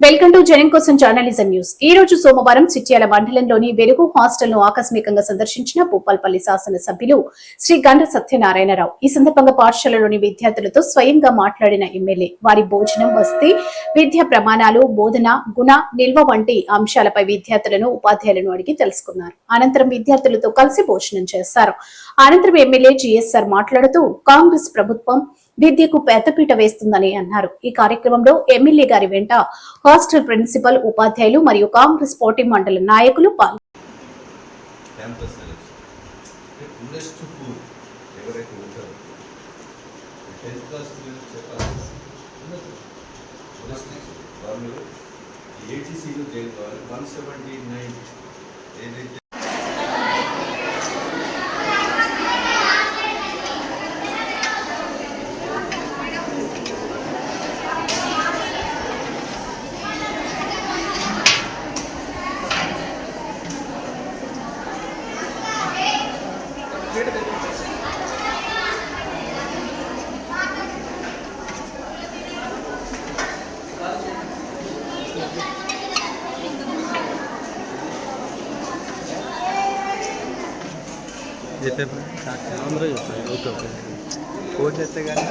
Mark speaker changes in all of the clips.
Speaker 1: Welcome to జనం కోసం journalism news ఈ రోజు సోమవారం చిట్యాల మండలంలోని వెలుగు హాస్టల్ను ఆకస్మికంగా సందర్శించిన భూపాల్పల్లి శాసన సభ్యులు శ్రీ గండ సత్యనారాయణరావు. ఈ సందర్భంగా పాఠశాలలోని విద్యార్థులతో స్వయంగా మాట్లాడిన ఎమ్మెల్యే వారి భోజనం వసతి విద్యా ప్రమాణాలు బోధన గుణ నిల్వ వంటి అంశాలపై విద్యార్థులను ఉపాధ్యాయులను అడిగి తెలుసుకున్నారు. అనంతరం విద్యార్థులతో కలిసి భోజనం చేశారు. అనంతరం ఎమ్మెల్యే జిఎస్ఆర్ మాట్లాడుతూ కాంగ్రెస్ ప్రభుత్వం విద్యకు పెద్దపీట వేస్తుందని అన్నారు. ఈ కార్యక్రమంలో ఎమ్మెల్యే గారి వెంట హాస్టల్ ప్రిన్సిపల్ ఉపాధ్యాయులు మరియు కాంగ్రెస్ పోటీ మండలి నాయకులు పాల్గొన్నారు
Speaker 2: క్యాంపస్ ఏటీసీలో జాయిన్ వన్ సెవెంటీ నైన్ ఏదైతే
Speaker 3: చెప్పే అందరూ చెప్పారు ఓకే ఓకే. ఫోన్ చేస్తే కానీ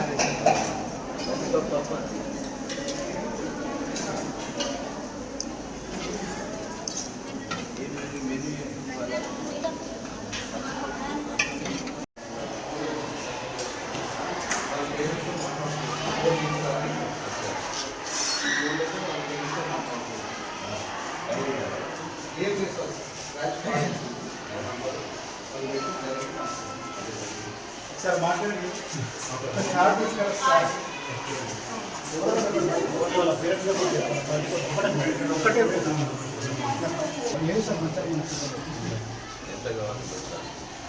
Speaker 4: సార్ మాట్లాడండి ఒక చార్ట్ తీసుకురా సార్ వాళ్ళ పేరు ఒకటే లేదు సార్ మంచిగా
Speaker 2: ఎంత కావాలి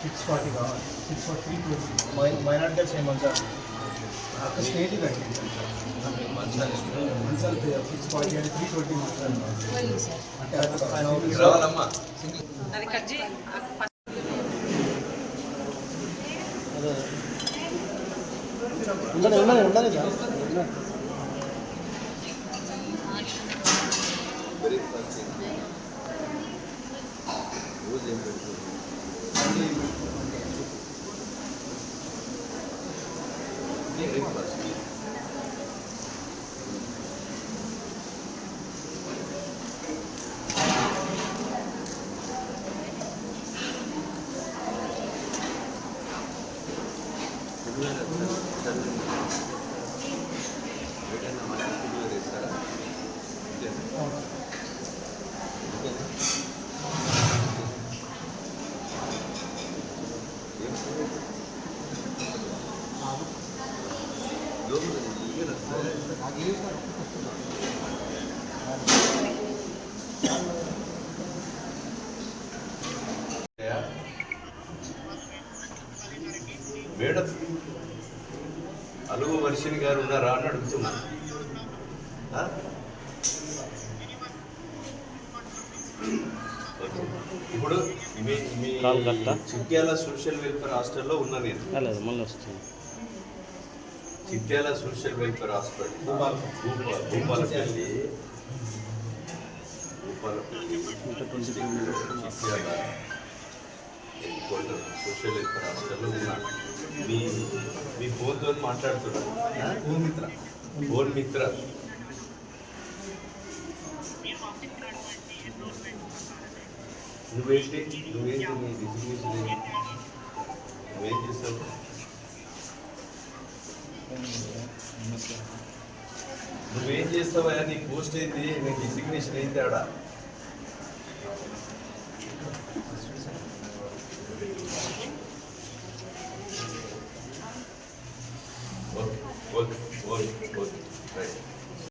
Speaker 4: సిక్స్ ఫార్టీ కావాలి six forty three twenty minority చేయమని సార్ అక్కడ స్టేజ్ కట్టింది
Speaker 2: మంచాలు
Speaker 4: ఉండదు ఉండదు ఉండదు
Speaker 2: రోజు ఏం పెడుతుంది и рыб మేడం అలుగు వర్షిని గారు ఉన్నారా అని అడుగుతున్నా ఆ? ఓకే. ఇప్పుడు మీ మీ. చిట్యాల సోషల్ వెల్ఫేర్ హాస్టల్లో ఉన్నా నేను
Speaker 3: మళ్ళీ వస్తుంది
Speaker 2: Chityala social welfare hospital Bhupala Bhupalpalli Bhupalpalli
Speaker 3: ఇంకా twenty two minutes
Speaker 2: Chityala Ennikota social welfare హాస్టల్లో ఉన్నా మీ మీ ఫోన్తో మాట్లాడుతున్నాను ఫోన్ మిత్ర ఫోన్ మిత్ర నువ్వేంటి నువ్వేంటి నీ డిసిగ్నేషన్ ఏంటి నువ్వేం చేస్తావు నువ్వేం చేస్తావా నీ పోస్ట్ అయింది నీకు డిసిగ్నేషన్ అయింది ఆడ?